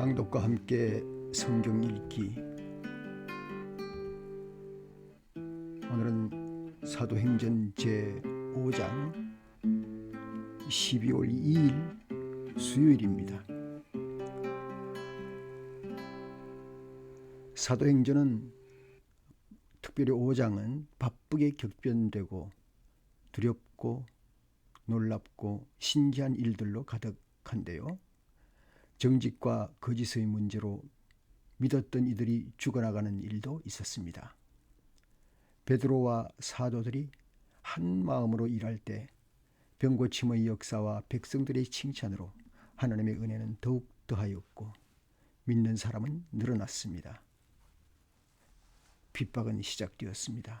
낭독과 함께 성경 읽기 오늘은 사도행전 제 5장 12월 2일 수요일입니다. 사도행전은 특별히 5장은 바쁘게 격변되고 두렵고 놀랍고 신기한 일들로 가득한데요. 정직과 거짓의 문제로 믿었던 이들이 죽어나가는 일도 있었습니다. 베드로와 사도들이 한 마음으로 일할 때 병고침의 역사와 백성들의 칭찬으로 하나님의 은혜는 더욱 더하였고 믿는 사람은 늘어났습니다. 핍박은 시작되었습니다.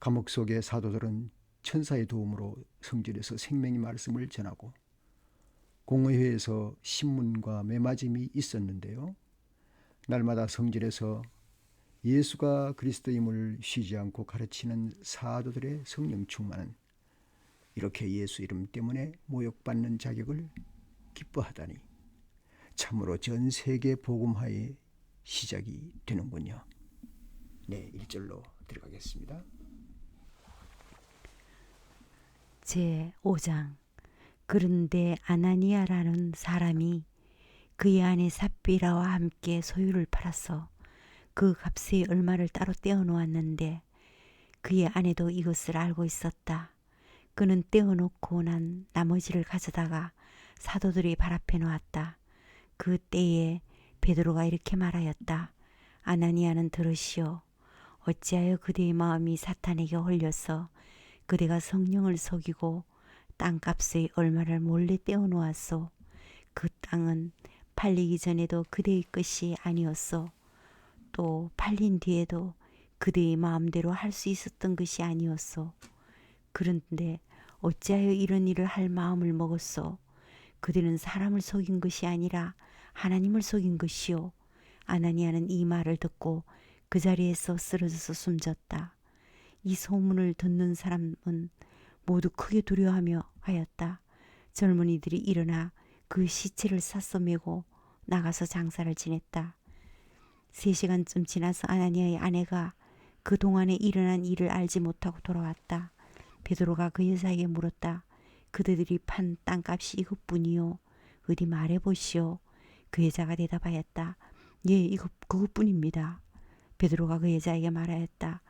감옥 속의 사도들은 천사의 도움으로 성전에서 생명의 말씀을 전하고 공회에서 신문과 매맞음이 있었는데요. 날마다 성전에서 예수가 그리스도임을 쉬지 않고 가르치는 사도들의 성령 충만은 이렇게 예수 이름 때문에 모욕받는 자격을 기뻐하다니 참으로 전 세계 복음화의 시작이 되는군요. 네, 1절로 들어가겠습니다. 제 5장 그런데 아나니아라는 사람이 그의 아내 삽비라와 함께 소유를 팔아서 그 값의 얼마를 따로 떼어 놓았는데 그의 아내도 이것을 알고 있었다. 그는 떼어 놓고 난 나머지를 가져다가 사도들이 발 앞에 놓았다. 그 때에 베드로가 이렇게 말하였다. 아나니아는 들으시오. 어찌하여 그대의 마음이 사탄에게 홀려서 그대가 성령을 속이고 땅값의 얼마를 몰래 떼어 놓았소. 그 땅은 팔리기 전에도 그대의 것이 아니었소. 또 팔린 뒤에도 그대의 마음대로 할 수 있었던 것이 아니었소. 그런데 어찌하여 이런 일을 할 마음을 먹었소? 그대는 사람을 속인 것이 아니라 하나님을 속인 것이요. 아나니아는 이 말을 듣고 그 자리에서 쓰러져서 숨졌다. 이 소문을 듣는 사람은 모두 크게 두려워하며 하였다. 젊은이들이 일어나 그 시체를 쌌어 메고 나가서 장사를 지냈다. 세 시간쯤 지나서 아나니아의 아내가 그 동안에 일어난 일을 알지 못하고 돌아왔다. 베드로가 그 여자에게 물었다. 그들이 판 땅값이 이것뿐이요. 어디 말해보시오. 그 여자가 대답하였다. 예, 이것 그것뿐입니다. 베드로가 그 여자에게 말하였다.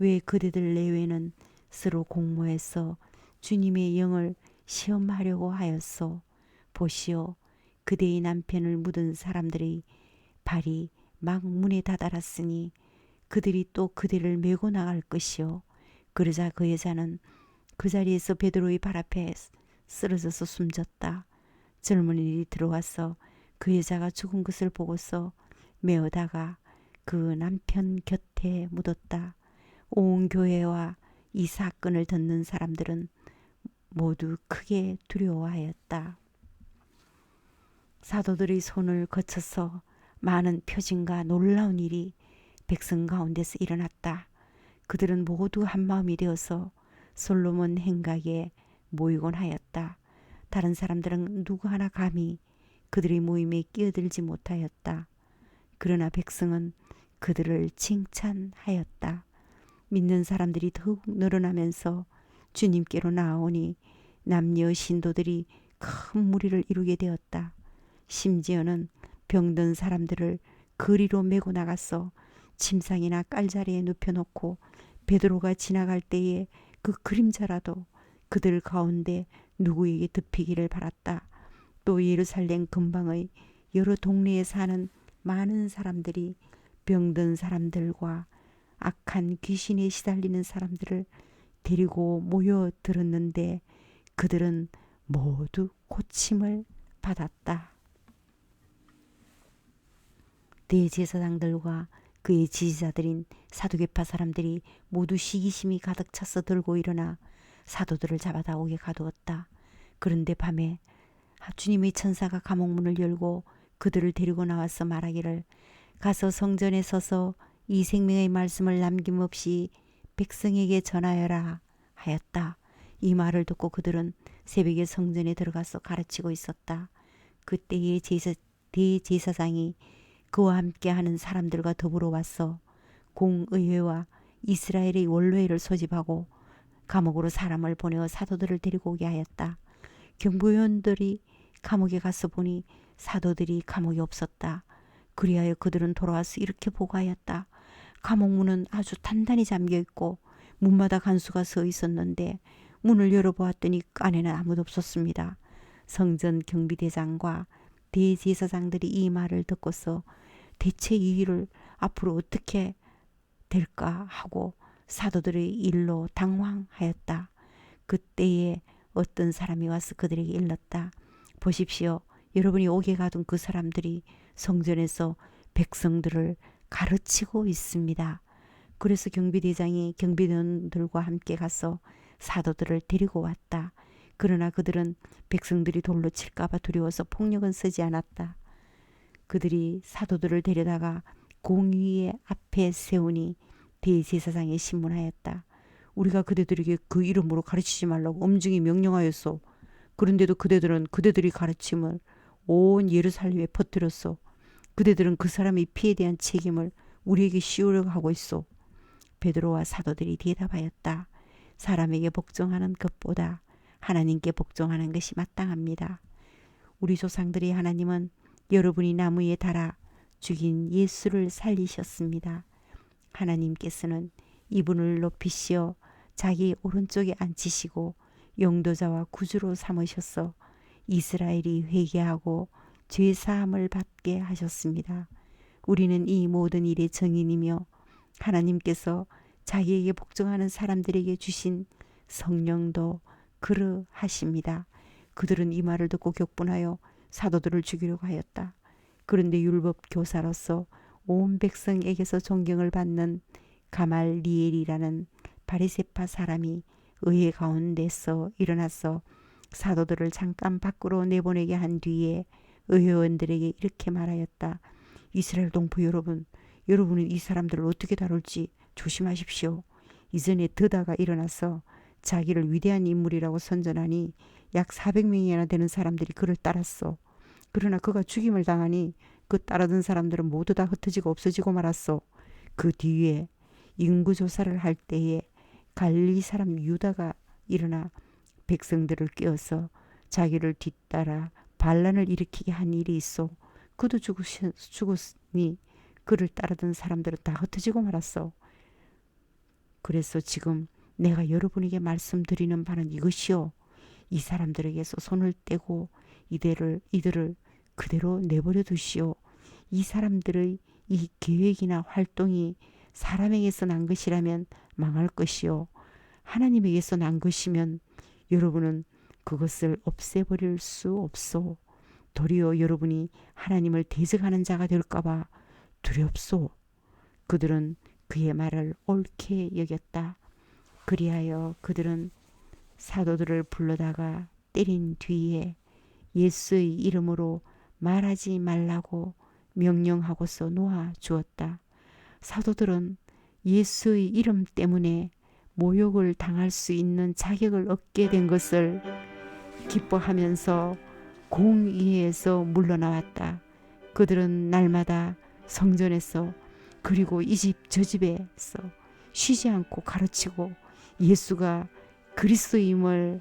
왜 그대들 내외는 서로 공모해서 주님의 영을 시험하려고 하였소. 보시오. 그대의 남편을 묻은 사람들의 발이 막 문에 다다랐으니 그들이 또 그대를 메고 나갈 것이요. 그러자 그 여자는 그 자리에서 베드로의 발 앞에 쓰러져서 숨졌다. 젊은이들이 들어와서 그 여자가 죽은 것을 보고서 메어다가 그 남편 곁에 묻었다. 온 교회와 이 사건을 듣는 사람들은 모두 크게 두려워하였다. 사도들의 손을 거쳐서 많은 표징과 놀라운 일이 백성 가운데서 일어났다. 그들은 모두 한마음이 되어서 솔로몬 행각에 모이곤 하였다. 다른 사람들은 누구 하나 감히 그들의 모임에 끼어들지 못하였다. 그러나 백성은 그들을 칭찬하였다. 믿는 사람들이 더욱 늘어나면서 주님께로 나아오니 남녀 신도들이 큰 무리를 이루게 되었다. 심지어는 병든 사람들을 거리로 메고 나가서 침상이나 깔자리에 눕혀놓고 베드로가 지나갈 때에 그 그림자라도 그들 가운데 누구에게 덮이기를 바랐다. 또 예루살렘 근방의 여러 동네에 사는 많은 사람들이 병든 사람들과 악한 귀신에 시달리는 사람들을 데리고 모여 들었는데 그들은 모두 고침을 받았다. 대제사장들과 그의 지지자들인 사두개파 사람들이 모두 시기심이 가득 차서 들고 일어나 사도들을 잡아다 오게 가두었다. 그런데 밤에 주님의 천사가 감옥문을 열고 그들을 데리고 나와서 말하기를 가서 성전에 서서 이 생명의 말씀을 남김없이 백성에게 전하여라 하였다. 이 말을 듣고 그들은 새벽에 성전에 들어가서 가르치고 있었다. 그때에 제사, 대제사장이 그와 함께하는 사람들과 더불어 왔어 공의회와 이스라엘의 원로회를 소집하고 감옥으로 사람을 보내어 사도들을 데리고 오게 하였다. 경부위원들이 감옥에 가서 보니 사도들이 감옥에 없었다. 그리하여 그들은 돌아와서 이렇게 보고하였다. 감옥 문은 아주 단단히 잠겨 있고 문마다 간수가 서 있었는데 문을 열어보았더니 그 안에는 아무도 없었습니다. 성전 경비대장과 대제사장들이 이 말을 듣고서 대체 이 일을 앞으로 어떻게 될까 하고 사도들의 일로 당황하였다. 그때에 어떤 사람이 와서 그들에게 일렀다. 보십시오. 여러분이 옥에 가둔 그 사람들이 성전에서 백성들을 가르치고 있습니다. 그래서 경비대장이 경비대원들과 함께 가서 사도들을 데리고 왔다. 그러나 그들은 백성들이 돌로 칠까봐 두려워서 폭력은 쓰지 않았다. 그들이 사도들을 데려다가 공의의 앞에 세우니 대제사장에 신문하였다. 우리가 그대들에게 그 이름으로 가르치지 말라고 엄중히 명령하였소. 그런데도 그대들은 그대들이 가르침을 온 예루살렘에 퍼뜨렸소. 그대들은 그 사람의 피에 대한 책임을 우리에게 씌우려고 하고 있소. 베드로와 사도들이 대답하였다. 사람에게 복종하는 것보다 하나님께 복종하는 것이 마땅합니다. 우리 조상들이 하나님은 여러분이 나무에 달아 죽인 예수를 살리셨습니다. 하나님께서는 이분을 높이시어 자기 오른쪽에 앉히시고 용도자와 구주로 삼으셔서 이스라엘이 회개하고 죄 사함을 받게 하셨습니다. 우리는 이 모든 일의 정인이며 하나님께서 자기에게 복종하는 사람들에게 주신 성령도 그러하십니다. 그들은 이 말을 듣고 격분하여 사도들을 죽이려고 하였다. 그런데 율법 교사로서 온 백성에게서 존경을 받는 가말리엘이라는 바리세파 사람이 의회 가운데서 일어나서 사도들을 잠깐 밖으로 내보내게 한 뒤에 의회원들에게 이렇게 말하였다. 이스라엘 동포 여러분, 여러분은 이 사람들을 어떻게 다룰지 조심하십시오. 이전에 드다가 일어나서 자기를 위대한 인물이라고 선전하니 약 400명이나 되는 사람들이 그를 따랐어. 그러나 그가 죽임을 당하니 그 따르던 사람들은 모두 다 흩어지고 없어지고 말았어. 그 뒤에 인구 조사를 할 때에 갈리 사람 유다가 일어나 백성들을 깨어서 자기를 뒤따라 반란을 일으키게 한 일이 있어. 그도 죽으, 죽었으니 그를 따르던 사람들은 다 흩어지고 말았어. 그래서 지금 내가 여러분에게 말씀드리는 바는 이것이요. 이 사람들에게서 손을 떼고 이들을 이들을 그대로 내버려 두시오. 이 사람들의 이 계획이나 활동이 사람에게서 난 것이라면 망할 것이요. 하나님에게서 난 것이면 여러분은 그것을 없애버릴 수 없소. 도리어 여러분이 하나님을 대적하는 자가 될까봐 두렵소. 그들은 그의 말을 옳게 여겼다. 그리하여 그들은 사도들을 불러다가 때린 뒤에 예수의 이름으로 말하지 말라고 명령하고서 놓아 주었다. 사도들은 예수의 이름 때문에 모욕을 당할 수 있는 자격을 얻게 된 것을 기뻐하면서 공의에서 물러나왔다. 그들은 날마다 성전에서 그리고 이 집 저 집에서 쉬지 않고 가르치고 예수가 그리스도임을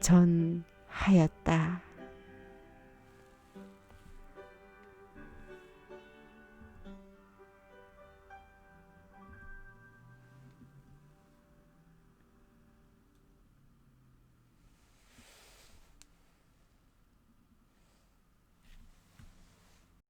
전하였다.